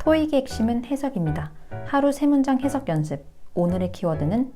토익의 핵심은 해석입니다. 하루 세 문장 해석 연습. 오늘의 키워드는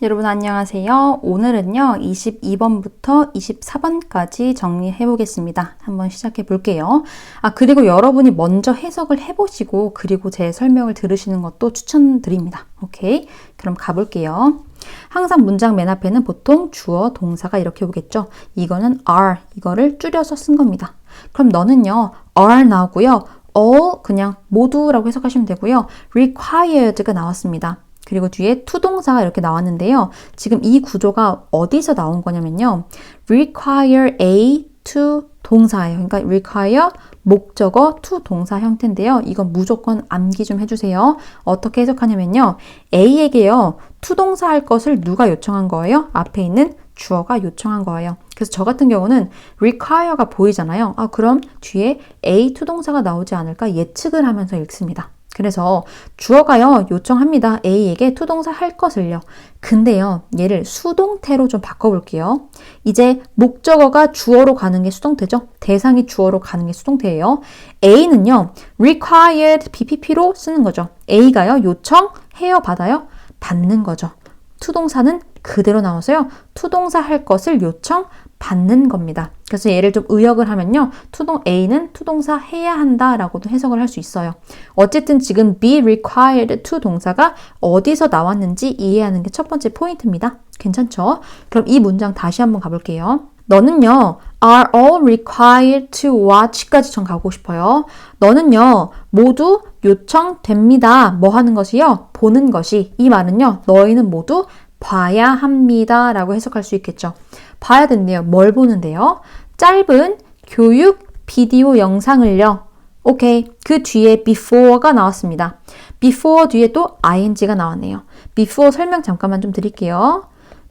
여러분 안녕하세요. 오늘은요, 22번부터 24번까지 정리해 보겠습니다. 한번 시작해 볼게요. 아, 그리고 여러분이 먼저 해석을 해 보시고, 그리고 제 설명을 들으시는 것도 추천드립니다. 오케이? 그럼 가 볼게요. 항상 문장 맨 앞에는 보통 주어, 동사가 이렇게 오겠죠. 이거는 are, 이거를 줄여서 쓴 겁니다. 그럼 너는요, are 나오고요. all 그냥 모두라고 해석하시면 되고요. required가 나왔습니다. 그리고 뒤에 투동사가 이렇게 나왔는데요. 지금 이 구조가 어디서 나온 거냐면요. require a to 동사예요. 그러니까 require 목적어 to 동사 형태인데요. 이건 무조건 암기 좀 해주세요. 어떻게 해석하냐면요. A에게요. to 동사 할 것을 누가 요청한 거예요? 앞에 있는 주어가 요청한 거예요. 그래서 저 같은 경우는 require가 보이잖아요. 아, 그럼 뒤에 A to 동사가 나오지 않을까 예측을 하면서 읽습니다. 그래서 주어가요, 요청합니다. A에게 투동사 할 것을요. 근데요, 얘를 수동태로 좀 바꿔볼게요. 이제 목적어가 주어로 가는 게 수동태죠? 대상이 주어로 가는 게 수동태예요. A는요, required BPP로 쓰는 거죠. A가요, 요청 해요, 받아요? 받는 거죠. 투동사는 그대로 나와서요. 투동사 할 것을 요청 받는 겁니다. 그래서 얘를 좀 의역을 하면요. 투동 A는 투동사 해야 한다라고도 해석을 할 수 있어요. 어쨌든 지금 be required to 동사가 어디서 나왔는지 이해하는 게 첫 번째 포인트입니다. 괜찮죠? 그럼 이 문장 다시 한번 가볼게요. 너는요, are all required to watch까지 전 가고 싶어요. 너는요, 모두 요청됩니다. 뭐 하는 것이요? 보는 것이. 이 말은요, 너희는 모두 봐야 합니다. 라고 해석할 수 있겠죠. 봐야 된대요. 뭘 보는데요? 짧은 교육 비디오 영상을요. 오케이. 그 뒤에 before가 나왔습니다. before 뒤에 또 ing가 나왔네요. before 설명 잠깐만 좀 드릴게요.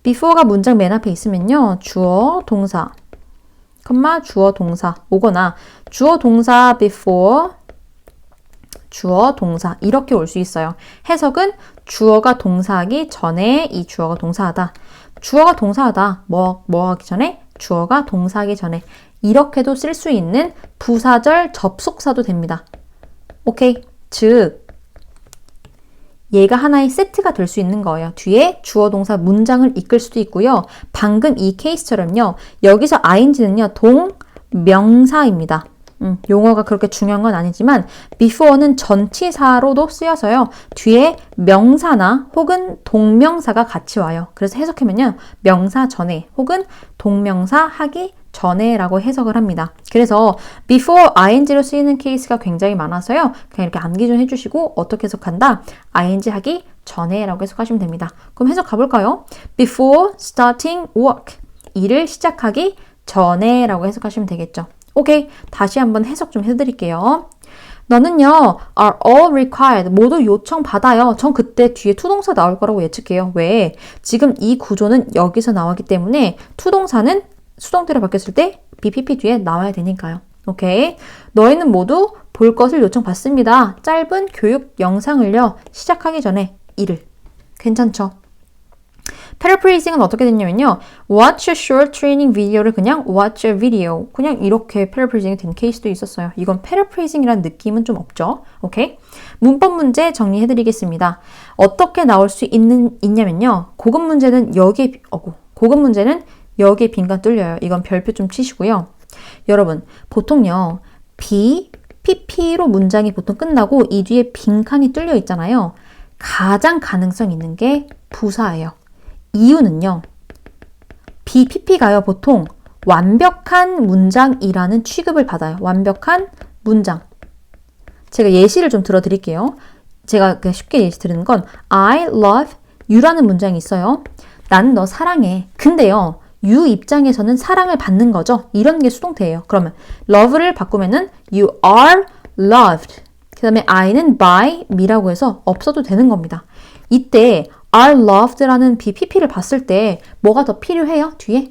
before가 문장 맨 앞에 있으면요. 주어, 동사, 컴마 주어, 동사 오거나 주어, 동사 before 주어, 동사 이렇게 올 수 있어요. 해석은 주어가 동사하기 전에 이 주어가 동사하다. 주어가 동사하다. 뭐, 뭐 하기 전에? 주어가 동사하기 전에. 이렇게도 쓸 수 있는 부사절 접속사도 됩니다. 오케이. 즉, 얘가 하나의 세트가 될 수 있는 거예요. 뒤에 주어 동사 문장을 이끌 수도 있고요. 방금 이 케이스처럼요. 여기서 ing는요. 동명사입니다. 음, 용어가 그렇게 중요한 건 아니지만 before는 전치사로도 쓰여서요. 뒤에 명사나 혹은 동명사가 같이 와요. 그래서 해석하면요. 명사 전에 혹은 동명사 하기 전에라고 해석을 합니다. 그래서 before ing로 쓰이는 케이스가 굉장히 많아서요. 그냥 이렇게 암기 좀 해주시고 어떻게 해석한다? ing 하기 전에라고 해석하시면 됩니다. 그럼 해석 가볼까요? before starting work 일을 시작하기 전에라고 해석하시면 되겠죠. 오케이. 다시 한번 해석 좀 해드릴게요. 너는요, are all required. 모두 요청받아요. 전 그때 뒤에 투동사 나올 거라고 예측해요. 왜? 지금 이 구조는 여기서 나왔기 때문에 투동사는 수동태로 바뀌었을 때 BPP 뒤에 나와야 되니까요. 오케이. 너희는 모두 볼 것을 요청받습니다. 짧은 교육 영상을요, 시작하기 전에 일을. 괜찮죠? Paraphrasing은 어떻게 됐냐면요. watch a short training video를 그냥 watch a video. 그냥 이렇게 paraphrasing이 된 케이스도 있었어요. 이건 paraphrasing이라는 느낌은 좀 없죠. 오케이? 문법 문제 정리해 드리겠습니다. 어떻게 나올 수 있는, 있냐면요. 고급 문제는 여기에, 어고, 고급 문제는 여기에 빈칸 뚫려요. 이건 별표 좀 치시고요. 여러분, 보통요. B, PP로 문장이 보통 끝나고 이 뒤에 빈칸이 뚫려 있잖아요. 가장 가능성 있는 게 부사예요. 이유는요. BPP가요, 보통 완벽한 문장이라는 취급을 받아요. 완벽한 문장. 제가 예시를 좀 들어 드릴게요. 제가 쉽게 예시 드리는 건 I love you라는 문장이 있어요. 난너 사랑해. 근데요, you 입장에서는 사랑을 받는 거죠. 이런 게 수동태예요. 그러면 love를 바꾸면은 you are loved. 그 다음에 I는 by me라고 해서 없어도 되는 겁니다. 이때 are loved라는 BPP를 봤을 때 뭐가 더 필요해요? 뒤에?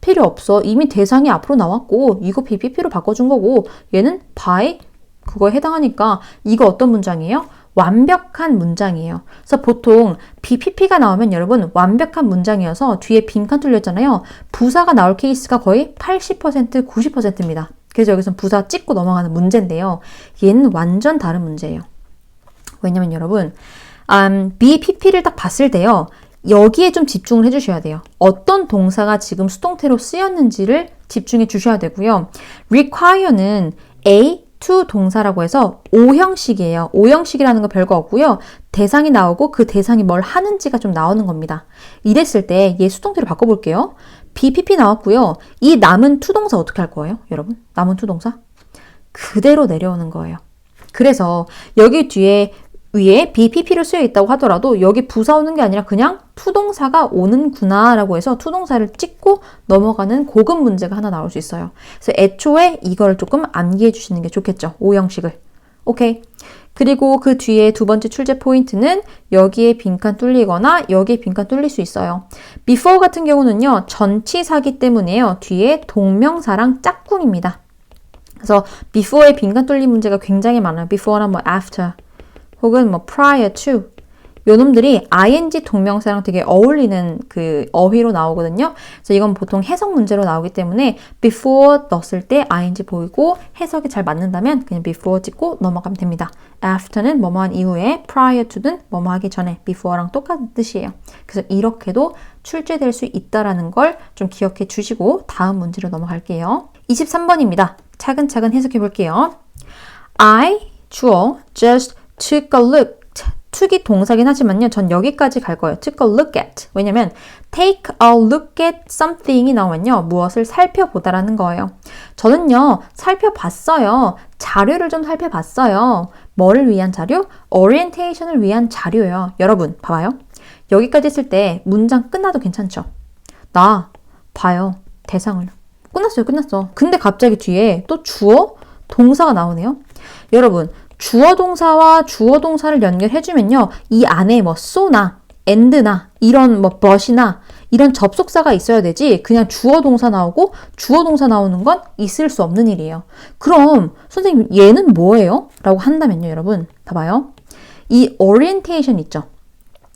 필요 없어. 이미 대상이 앞으로 나왔고 이거 BPP로 바꿔준 거고 얘는 by 그거에 해당하니까 이거 어떤 문장이에요? 완벽한 문장이에요. 그래서 보통 BPP가 나오면 여러분 완벽한 문장이어서 뒤에 빈칸 뚫렸잖아요. 부사가 나올 케이스가 거의 80% 90%입니다. 그래서 여기서 부사 찍고 넘어가는 문제인데요. 얘는 완전 다른 문제예요. 왜냐면 여러분 음, BPP를 딱 봤을 때요. 여기에 좀 집중을 해주셔야 돼요. 어떤 동사가 지금 수동태로 쓰였는지를 집중해 주셔야 되고요. require는 A to 동사라고 해서 오형식이에요. 오형식이라는 거 별거 없고요. 대상이 나오고 그 대상이 뭘 하는지가 좀 나오는 겁니다. 이랬을 때 얘 수동태로 바꿔볼게요. BPP 나왔고요. 이 남은 투동사 어떻게 할 거예요? 여러분? 남은 투동사? 그대로 내려오는 거예요. 그래서 여기 뒤에 위에 BPP로 쓰여 있다고 하더라도 여기 부사 오는 게 아니라 그냥 투동사가 오는구나 라고 해서 투동사를 찍고 넘어가는 고급 문제가 하나 나올 수 있어요. 그래서 애초에 이걸 조금 암기해 주시는 게 좋겠죠. 오형식을. 오케이. 그리고 그 뒤에 두 번째 출제 포인트는 여기에 빈칸 뚫리거나 여기에 빈칸 뚫릴 수 있어요. before 같은 경우는요. 전치사기 때문에요. 뒤에 동명사랑 짝꿍입니다. 그래서 before에 빈칸 뚫린 문제가 굉장히 많아요. before나 뭐 after. 혹은 뭐 prior to 요 놈들이 ing 동명사랑 되게 어울리는 그 어휘로 나오거든요. 그래서 이건 보통 해석 문제로 나오기 때문에 before 넣었을 때 ing 보이고 해석이 잘 맞는다면 그냥 before 찍고 넘어가면 됩니다. after는 뭐뭐한 이후에 prior to는 뭐뭐 하기 전에 before랑 똑같은 뜻이에요. 그래서 이렇게도 출제될 수 있다라는 걸 좀 기억해 주시고 다음 문제로 넘어갈게요. 23번입니다. 차근차근 해석해 볼게요. I 주어 just took a look. took이 동사긴 하지만요. 전 여기까지 갈 거예요. took a look at. 왜냐면 take a look at something이 나오면요. 무엇을 살펴보다라는 거예요. 저는요. 살펴봤어요. 자료를 좀 살펴봤어요. 뭐를 위한 자료? orientation을 위한 자료예요. 여러분, 봐봐요. 여기까지 했을 때 문장 끝나도 괜찮죠? 나 봐요. 대상을. 끝났어요. 끝났어. 근데 갑자기 뒤에 또 주어 동사가 나오네요. 여러분, 주어 동사와 주어 동사를 연결해주면요. 이 안에 뭐 so나 and나 이런 뭐 but이나 이런 접속사가 있어야 되지 그냥 주어 동사 나오고 주어 동사 나오는 건 있을 수 없는 일이에요. 그럼 선생님 얘는 뭐예요? 라고 한다면요 여러분 봐봐요. 이 orientation 있죠.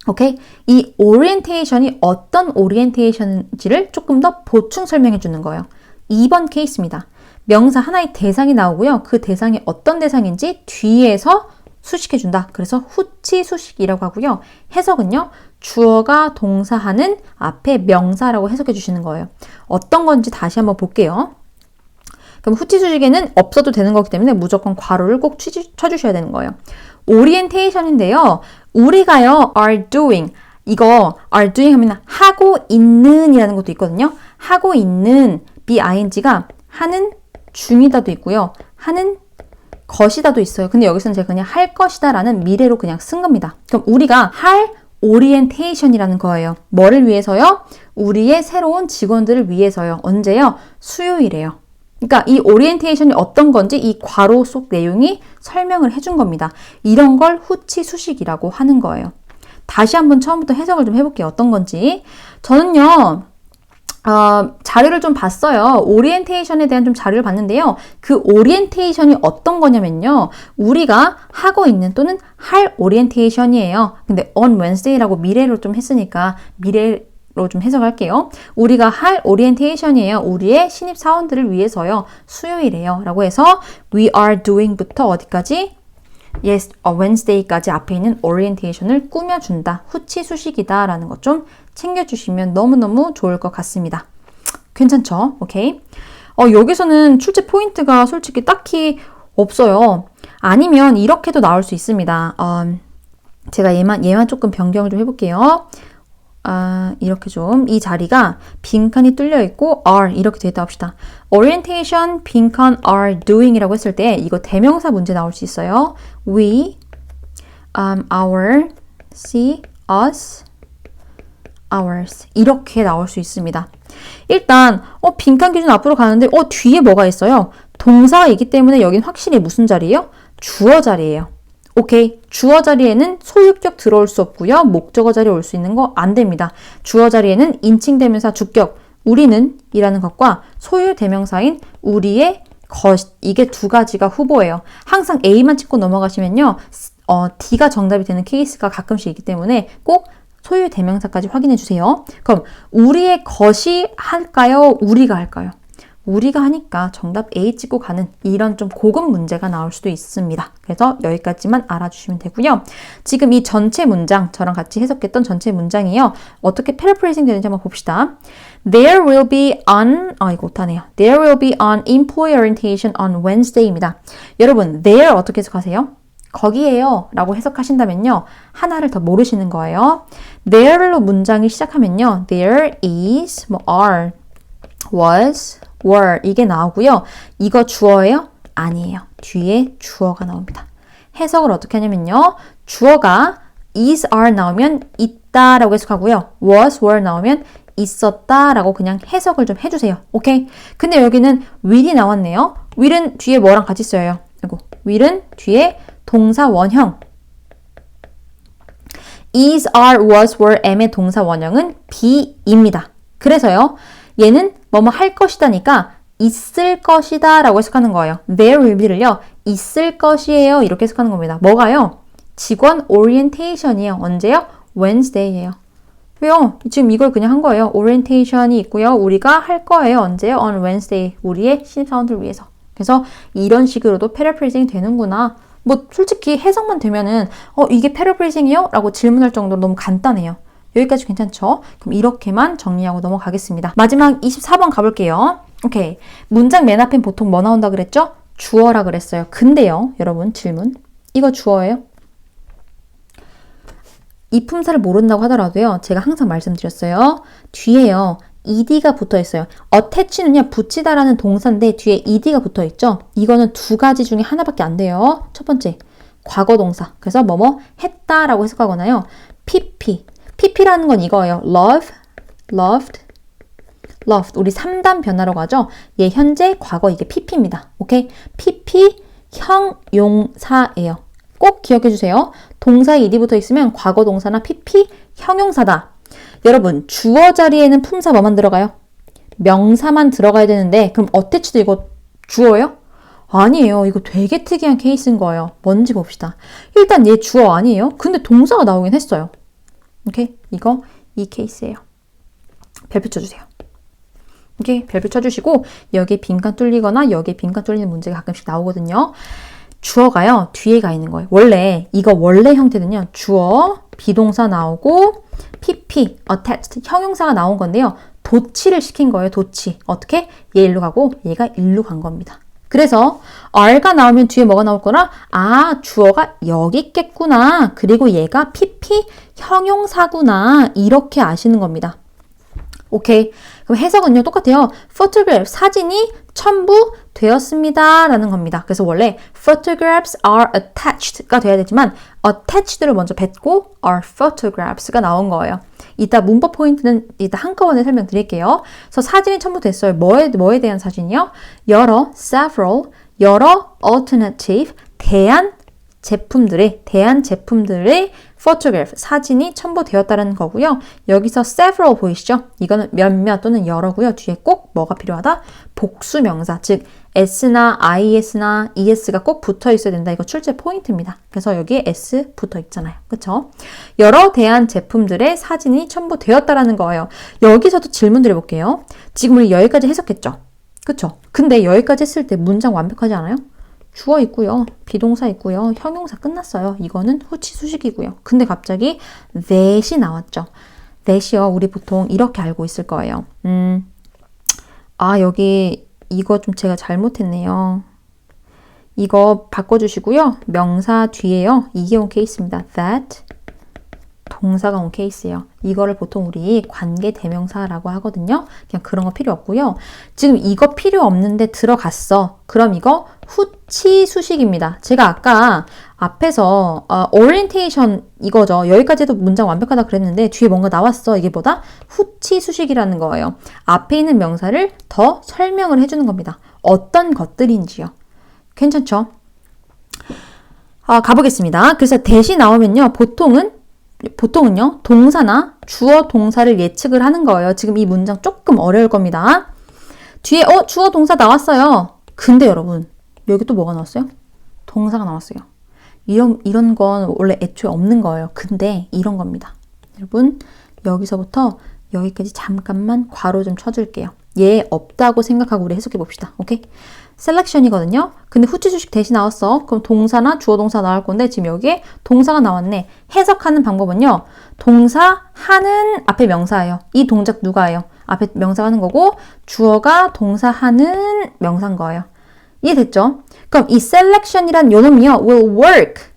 오케이? 이 orientation이 어떤 orientation인지를 조금 더 보충 설명해 주는 거예요. 2번 케이스입니다. 명사 하나의 대상이 나오고요. 그 대상이 어떤 대상인지 뒤에서 수식해준다. 그래서 후치 수식이라고 하고요. 해석은요. 주어가 동사하는 앞에 명사라고 해석해 주시는 거예요. 어떤 건지 다시 한번 볼게요. 그럼 후치 수식에는 없어도 되는 거기 때문에 무조건 괄호를 꼭 쳐주셔야 되는 거예요. 오리엔테이션인데요. 우리가요, are doing. 이거 are doing 하면 하고 있는 이라는 것도 있거든요. 하고 있는 bing가 하는 중이다도 있고요. 하는 것이다도 있어요. 근데 여기서는 제가 그냥 할 것이다 라는 미래로 그냥 쓴 겁니다. 그럼 우리가 할 오리엔테이션이라는 거예요. 뭐를 위해서요? 우리의 새로운 직원들을 위해서요. 언제요? 수요일에요. 그러니까 이 오리엔테이션이 어떤 건지 이 괄호 속 내용이 설명을 해준 겁니다. 이런 걸 후치 수식이라고 하는 거예요. 다시 한번 처음부터 해석을 좀 해볼게요. 어떤 건지. 저는요, 어, 자료를 좀 봤어요. 오리엔테이션에 대한 좀 자료를 봤는데요. 그 오리엔테이션이 어떤 거냐면요. 우리가 하고 있는 또는 할 오리엔테이션이에요. 근데 on Wednesday라고 미래로 좀 했으니까 미래 로좀 해석할게요. 우리가 할 오리엔테이션이에요. 우리의 신입 사원들을 위해서요. 수요일에요. 라고 해서 we are doing부터 어디까지? Yes, Wednesday까지 앞에 있는 오리엔테이션을 꾸며준다. 후치 수식이다. 라는 것 좀 챙겨주시면 너무너무 좋을 것 같습니다. 괜찮죠? 오케이. 어, 여기서는 출제 포인트가 솔직히 딱히 없어요. 아니면 이렇게도 나올 수 있습니다. 어, 제가 얘만, 얘만 조금 변경을 좀 해볼게요. 아, 이렇게 좀 이 자리가 빈칸이 뚫려 있고 are 이렇게 되어 있다 합시다. orientation 빈칸 are doing이라고 했을 때 이거 대명사 문제 나올 수 있어요. we, um, our, see, us, hours 이렇게 나올 수 있습니다. 일단 어 빈칸 기준 앞으로 가는데 어 뒤에 뭐가 있어요? 동사가 있기 때문에 여긴 확실히 무슨 자리예요? 주어 자리예요. 오케이. 주어 자리에는 소유격 들어올 수 없고요. 목적어 자리에 올 수 있는 거 안 됩니다. 주어 자리에는 인칭 대명사 주격 우리는 이라는 것과 소유 대명사인 우리의 것 이게 두 가지가 후보예요. 항상 A만 찍고 넘어가시면요. 어, D가 정답이 되는 케이스가 가끔씩 있기 때문에 꼭 소유 대명사까지 확인해 주세요. 그럼 우리의 것이 할까요? 우리가 할까요? 우리가 하니까 정답 A 찍고 가는 이런 좀 고급 문제가 나올 수도 있습니다. 그래서 여기까지만 알아주시면 되고요. 지금 이 전체 문장, 저랑 같이 해석했던 전체 문장이요. 어떻게 패러프레이징 되는지 한번 봅시다. There will be on, 아 이거 못하네요. There will be on employee orientation on Wednesday입니다. 여러분, there 어떻게 해석하세요? 거기에요 라고 해석하신다면요. 하나를 더 모르시는 거예요. there로 문장이 시작하면요. there is, 뭐 are, was, were 이게 나오고요. 이거 주어예요? 아니에요. 뒤에 주어가 나옵니다. 해석을 어떻게 하냐면요. 주어가 is, are 나오면 있다라고 해석하고요. was, were 나오면 있었다라고 그냥 해석을 좀 해주세요. 오케이? 근데 여기는 will이 나왔네요. will은 뒤에 뭐랑 같이 써요? 이거 will은 뒤에 동사 원형. is, are, was, were, am의 동사 원형은 be입니다. 그래서요. 얘는 뭐뭐 할 것이다니까 있을 것이다 라고 해석하는 거예요. there will be를요. 있을 것이에요. 이렇게 해석하는 겁니다. 뭐가요? 직원 오리엔테이션이에요. 언제요? Wednesday예요. 왜요? 지금 이걸 그냥 한 거예요. 오리엔테이션이 있고요. 우리가 할 거예요. 언제요? On Wednesday. 우리의 신입사원들 위해서. 그래서 이런 식으로도 패러프레이징이 되는구나. 뭐 솔직히 해석만 되면은 어 이게 패러프레이징이요? 라고 질문할 정도로 너무 간단해요. 여기까지 괜찮죠? 그럼 이렇게만 정리하고 넘어가겠습니다. 마지막 24번 가볼게요. 오케이. 문장 맨 앞엔 보통 뭐 나온다 그랬죠? 주어라 그랬어요. 근데요, 여러분 질문. 이거 주어예요? 이 품사를 모른다고 하더라도요, 제가 항상 말씀드렸어요. 뒤에요, ed가 붙어 있어요. attach는요, 붙이다라는 동사인데 뒤에 ed가 붙어 있죠? 이거는 두 가지 중에 하나밖에 안 돼요. 첫 번째, 과거 동사. 그래서 뭐뭐 했다라고 해석하거나요. pp. Pp라는 건 이거예요. love, loved, loved. 우리 3단 변화로 가죠? 얘 현재, 과거 이게 pp입니다. 오케이? pp 형용사예요. 꼭 기억해 주세요. 동사 ed 붙어 있으면 과거 동사나 pp 형용사다. 여러분, 주어 자리에는 품사 뭐만 들어가요? 명사만 들어가야 되는데 그럼 어태치도 이거 주어요? 아니에요. 이거 되게 특이한 케이스인 거예요. 뭔지 봅시다. 일단 얘 주어 아니에요? 근데 동사가 나오긴 했어요. 오케이? 이거 이 케이스예요. 별표 쳐주세요. 오케이? 별표 쳐주시고 여기에 빈칸 뚫리거나 여기에 빈칸 뚫리는 문제가 가끔씩 나오거든요. 주어가요. 뒤에 가 있는 거예요. 원래 이거 원래 형태는요. 주어, 비동사 나오고 pp, attached, 형용사가 나온 건데요. 도치를 시킨 거예요. 도치. 어떻게? 얘 일로 가고 얘가 일로 간 겁니다. 그래서 R가 나오면 뒤에 뭐가 나올 거라? 아, 주어가 여기 있겠구나. 그리고 얘가 PP 형용사구나. 이렇게 아시는 겁니다. 오케이. 그럼 해석은요, 똑같아요. photograph, 사진이 첨부 되었습니다. 라는 겁니다. 그래서 원래 photographs are attached가 돼야 되지만 attached를 먼저 뱉고 are photographs가 나온 거예요. 이따 문법 포인트는 이따 한꺼번에 설명드릴게요. 그래서 사진이 첨부됐어요. 뭐에, 뭐에 대한 사진이요? 여러, several, 여러 alternative, 대안 제품들의, 대안 제품들의 photograph, 사진이 첨부되었다는 거고요. 여기서 several 보이시죠? 이거는 몇몇 또는 여러고요. 뒤에 꼭 뭐가 필요하다? 복수 명사, 즉 s나 is나 es가 꼭 붙어 있어야 된다. 이거 출제 포인트입니다. 그래서 여기에 s 붙어 있잖아요. 그렇죠? 여러 대한 제품들의 사진이 첨부되었다라는 거예요. 여기서도 질문 드려볼게요. 지금 우리 여기까지 해석했죠? 그렇죠? 근데 여기까지 했을 때 문장 완벽하지 않아요? 주어 있고요. 비동사 있고요. 형용사 끝났어요. 이거는 후치 수식이고요. 근데 갑자기 that이 나왔죠. that이요. 우리 보통 이렇게 알고 있을 거예요. 음, 아, 여기 이거 좀 제가 잘못했네요. 이거 바꿔주시고요. 명사 뒤에요. 이게 온 케이스입니다. that 동사가 온 케이스예요. 이거를 보통 우리 관계 대명사라고 하거든요. 그냥 그런 거 필요 없고요. 지금 이거 필요 없는데 들어갔어. 그럼 이거 후 치 수식입니다. 제가 아까 앞에서 어, orientation 이거죠. 여기까지도 문장 완벽하다 그랬는데 뒤에 뭔가 나왔어. 이게 뭐다? 후치 수식이라는 거예요. 앞에 있는 명사를 더 설명을 해주는 겁니다. 어떤 것들인지요. 괜찮죠? 아, 가보겠습니다. 그래서 대시 나오면요. 보통은 보통은요, 동사나 주어 동사를 예측을 하는 거예요. 지금 이 문장 조금 어려울 겁니다. 뒤에, 어, 주어 동사 나왔어요. 근데 여러분, 여기 또 뭐가 나왔어요? 동사가 나왔어요. 이런, 이런 건 원래 애초에 없는 거예요. 근데 이런 겁니다. 여러분, 여기서부터 여기까지 잠깐만 괄호 좀 쳐줄게요. 얘 없다고 생각하고 우리 해석해 봅시다. 오케이? 셀렉션이거든요. 근데 후치 주식 대신 나왔어. 그럼 동사나 주어 동사 나올 건데 지금 여기에 동사가 나왔네. 해석하는 방법은요. 동사 하는 앞에 명사예요. 이 동작 누가예요? 앞에 명사가 하는 거고 주어가 동사 하는 명사인 거예요. 이해됐죠? 그럼 이 selection이란 요놈이요. will work.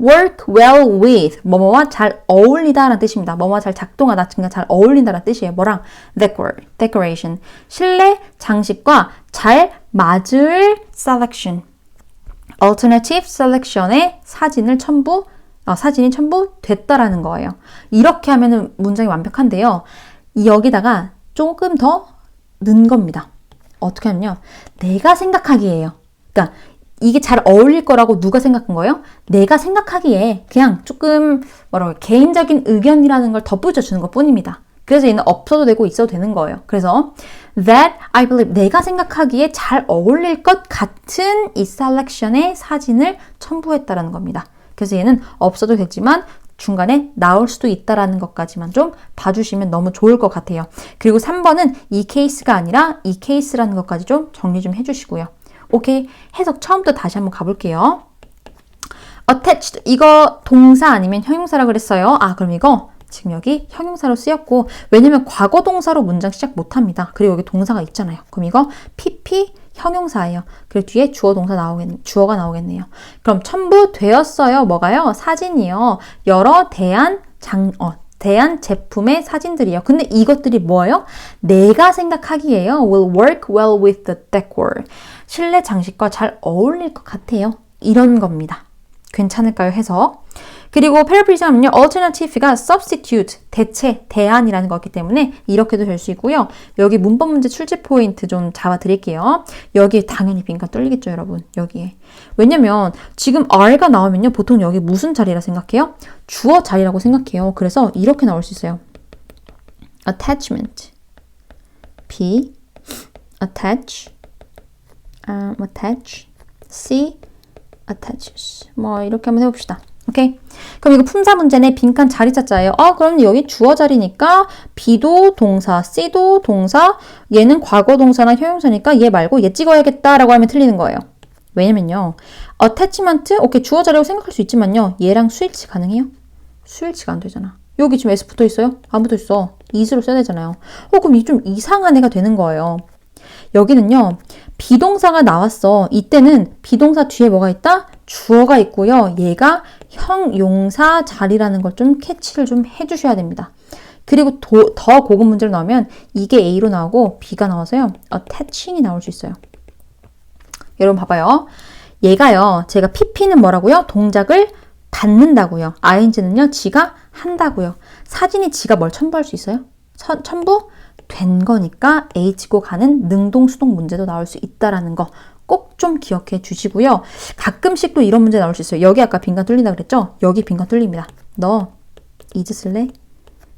work well with 뭐뭐와 잘 어울리다라는 뜻입니다. 뭐뭐와 잘 작동하다, 그러니까 잘 어울린다라는 뜻이에요. 뭐랑 decor, decoration, 실내 장식과 잘 맞을 selection, alternative selection의 사진을 첨부, 어, 사진이 첨부됐다라는 거예요. 이렇게 하면은 문장이 완벽한데요. 여기다가 조금 더 넣은 겁니다. 어떻게 하면요. 내가 생각하기에요. 그러니까 이게 잘 어울릴 거라고 누가 생각한 거예요? 내가 생각하기에 그냥 조금 뭐라고 개인적인 의견이라는 걸 덧붙여 주는 것 뿐입니다. 그래서 얘는 없어도 되고 있어도 되는 거예요. 그래서 that I believe 내가 생각하기에 잘 어울릴 것 같은 이 selection의 사진을 첨부했다라는 겁니다. 그래서 얘는 없어도 되지만 중간에 나올 수도 있다라는 것까지만 좀 봐주시면 너무 좋을 것 같아요. 그리고 3번은 이 케이스가 아니라 이 케이스라는 것까지 좀 정리 좀 해주시고요. 오케이. 해석 처음부터 다시 한번 가볼게요. attached. 이거 동사 아니면 형용사라 그랬어요. 아, 그럼 이거 지금 여기 형용사로 쓰였고, 왜냐면 과거 동사로 문장 시작 못 합니다. 그리고 여기 동사가 있잖아요. 그럼 이거 PP 형용사예요. 그리고 뒤에 주어 동사 나오겠, 주어가 나오겠네요. 그럼 첨부되었어요. 뭐가요? 사진이요. 여러 대한 장, 어, 대한 제품의 사진들이요. 근데 이것들이 뭐예요? 내가 생각하기에요. will work well with the decor. 실내 장식과 잘 어울릴 것 같아요. 이런 겁니다. 괜찮을까요? 해서. 그리고 paraphrasing하면요. alternative가 substitute, 대체, 대안이라는 거기 때문에 이렇게도 될 수 있고요. 여기 문법 문제 출제 포인트 좀 잡아 드릴게요. 여기에 당연히 빈칸 뚫리겠죠, 여러분. 여기에. 왜냐면 지금 R가 나오면요. 보통 여기 무슨 자리라 생각해요? 주어 자리라고 생각해요. 그래서 이렇게 나올 수 있어요. attachment. P attach um, attach C attaches 뭐 이렇게 한번 해 봅시다. 오케이. 그럼 이거 품사 문제네. 빈칸 자리 찾자예요. 아, 그럼 여기 주어 자리니까 B도 동사, C도 동사, 얘는 과거 동사나 형용사니까 얘 말고 얘 찍어야겠다라고 하면 틀리는 거예요. 왜냐면요. attachment, 오케이, 주어 자리라고 생각할 수 있지만요. 얘랑 수일치 가능해요? 수일치가 안 되잖아. 여기 지금 S 붙어 있어요? 안 붙어 있어. is로 써야 되잖아요. 어, 그럼 이 좀 이상한 애가 되는 거예요. 여기는요. 비동사가 나왔어. 이때는 비동사 뒤에 뭐가 있다? 주어가 있고요. 얘가 형용사 자리라는 걸 좀 캐치를 좀 해주셔야 됩니다. 그리고 도, 더 고급 문제로 나오면 이게 A로 나오고 B가 나와서요. attaching이 나올 수 있어요. 여러분 봐봐요. 얘가요. 제가 PP는 뭐라고요? 동작을 받는다고요. ing는요. 지가 한다고요. 사진이 지가 뭘 첨부할 수 있어요? 서, 첨부? 된 거니까 H고 가는 능동 수동 문제도 나올 수 있다라는 거 꼭 좀 기억해 주시고요. 가끔씩 또 이런 문제 나올 수 있어요. 여기 아까 빈칸 뚫린다 그랬죠? 여기 빈칸 뚫립니다. 너 쓸래?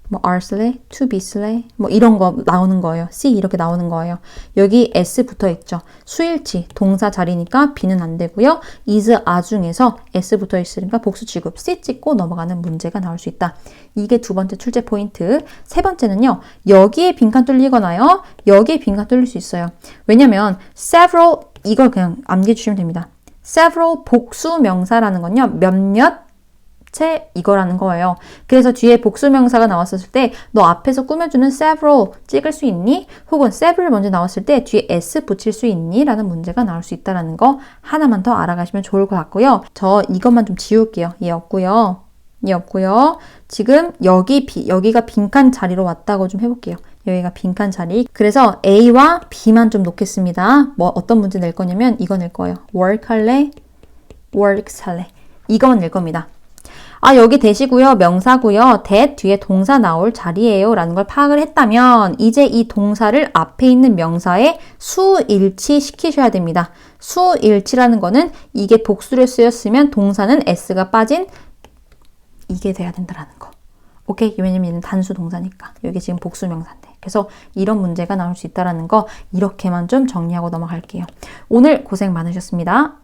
뭐 are 쓸래? to be 쓸래? 뭐 이런 거 나오는 거예요. C 이렇게 나오는 거예요. 여기 S 붙어 있죠. 수일치 동사 자리니까 B는 안 되고요. is 아 중에서 S 붙어 있으니까 복수 취급 C 찍고 넘어가는 문제가 나올 수 있다. 이게 두 번째 출제 포인트. 세 번째는요. 여기에 빈칸 뚫리거나요. 여기에 빈칸 뚫릴 수 있어요. 왜냐면 several 이걸 그냥 암기해 주시면 됩니다. several 복수 명사라는 건요. 몇몇 채 이거라는 거예요. 그래서 뒤에 복수 명사가 나왔을 때 너 앞에서 꾸며주는 several 찍을 수 있니? 혹은 several 먼저 나왔을 때 뒤에 s 붙일 수 있니? 라는 문제가 나올 수 있다는 거 하나만 더 알아가시면 좋을 것 같고요. 저 이것만 좀 지울게요. 얘 없고요. 얘 없고요. 지금 여기 비, 여기가 빈칸 자리로 왔다고 좀 해볼게요. 여기가 빈칸 자리. 그래서 A와 B만 좀 놓겠습니다. 뭐 어떤 문제 낼 거냐면 이거 낼 거예요. work 할래? works 할래? 이거만 낼 겁니다. 아, 여기 대시고요. 명사고요. that 뒤에 동사 나올 자리예요. 라는 걸 파악을 했다면 이제 이 동사를 앞에 있는 명사에 수일치 시키셔야 됩니다. 수일치라는 거는 이게 복수를 쓰였으면 동사는 s가 빠진 이게 돼야 된다라는 거. 오케이? 왜냐면 얘는 단수 동사니까. 여기 지금 복수 명사인데. 그래서 이런 문제가 나올 수 있다라는 거 이렇게만 좀 정리하고 넘어갈게요. 오늘 고생 많으셨습니다.